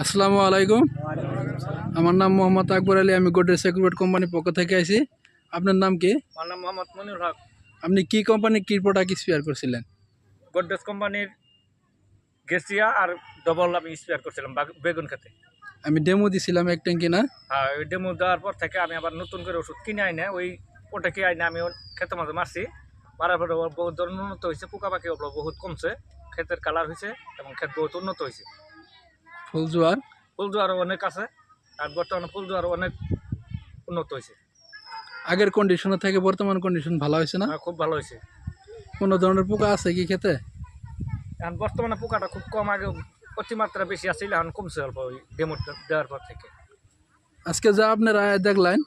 আসসালামু আলাইকুম। আমার নাম মোহাম্মদ আকবর আলী আমি গোড্রেজ সেকুরিট কোম্পানির পক্ষ থেকে আইছি। আপনার নাম কি? আমার নাম মোহাম্মদ মনির হক। আপনি কি কোম্পানির কি প্রোডাক্ট স্পেয়ার করছিলেন? গোদরেজ কোম্পানির গেসিয়া আর ডবল আমি স্পেয়ার করছিলাম বাগ- বেগুন খেতে। আমি ডেমো দিছিলাম এক ট্যাঙ্কি না? হ্যাঁ ওই ডেমো দেওয়ার পর থেকে আমি আবার নতুন করে ওষুধ কিনে আইনে ওই ওটাকে আইনে আমি খেতে মাঝে মারছি। মারার পরে বহুত ধরনের উন্নত হয়েছে পোকা পাখি বহুত কমছে ক্ষেতের কালার হয়েছে এবং ক্ষেত বহুত উন্নত হয়েছে ফুল জোয়ার ফুল জোয়ারও অনেক আছে আর বর্তমানে ফুল জোয়ারও অনেক উন্নত হয়েছে। আগের কন্ডিশনের থেকে বর্তমান কন্ডিশন ভালো হয়েছে না? আর খুব ভালো হয়েছে। কোনো ধরনের পোকা আছে কি খেতে? এখন বর্তমানে পোকাটা খুব কম আগে অতিমাত্রা বেশি আসছিল এখন কমছে অল্প ওই ডেমো দেওয়ার পর থেকে। আজকে যা আপনারা দেখলেন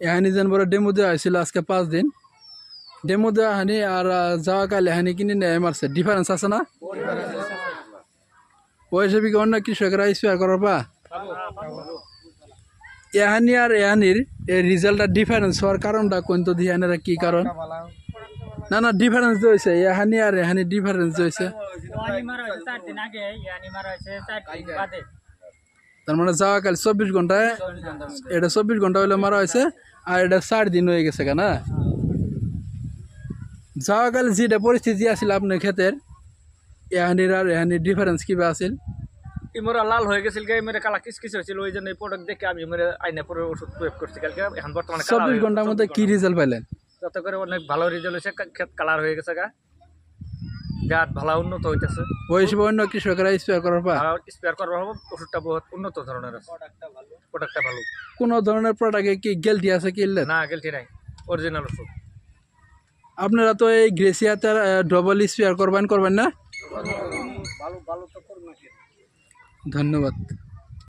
এহানি যেন বড় ডেমো দেওয়া হয়েছিল আজকে পাঁচ দিন। ডেমো দেওয়া হানি আর আহ, যাওয়া কালে হানি কিনে নেয় মারছে ডিফারেন্স আছে না? ওই হিসেবে কি অন্য কৃষকরা স্পেয়ার করার পা। এহানি আর এহানির এই রেজাল্টটা ডিফারেন্স হওয়ার কারণটা কোন তো দিহানেরা কি কারণ? না না ডিফারেন্স হয়েছে এহানি আর এহানি ডিফারেন্স হয়েছে তার মানে যাওয়া কাল চব্বিশ ঘন্টায় এটা চব্বিশ ঘণ্টা হলে মারা হয়েছে আর এটা চার দিন হয়ে গেছে কেনা যাওয়া কাল যেটা পরিস্থিতি আছিল আপনার ক্ষেতের এহানির আর এহানির ডিফারেন্স কিবা আছিল? ইমরা লাল হয়ে গেছিল গে মেরে কালা কিস কিস হয়েছিল ওই জন্য এই প্রোডাক্ট দেখে আমি মেরে আইনে পরে ওষুধ প্রয়োগ করছি কালকে। এখন বর্তমানে চব্বিশ ঘণ্টার মধ্যে কি রেজাল্ট পাইলেন? যাতে করে অনেক ভালো রেজাল্ট হয়েছে ক্ষেত কালার হয়ে গেছে গা। গাছ ভালো উন্নত হইতেছে। ওই হিসেবে অন্য কৃষকরা স্প্রে করার পর? স্পেয়ার করার হবে ওষুধটা বহুত উন্নত ধরনের আছে। প্রোডাক্টটা ভালো। কোনো ধরনের প্রোডাক্টে কি গেলটি আছে কি? না গেলটি নাই। অরিজিনাল ওষুধ। আপনারা তো এই গ্রেসিয়াতে ডবল স্পেয়ার করবেন করবেন না? ধন্যবাদ।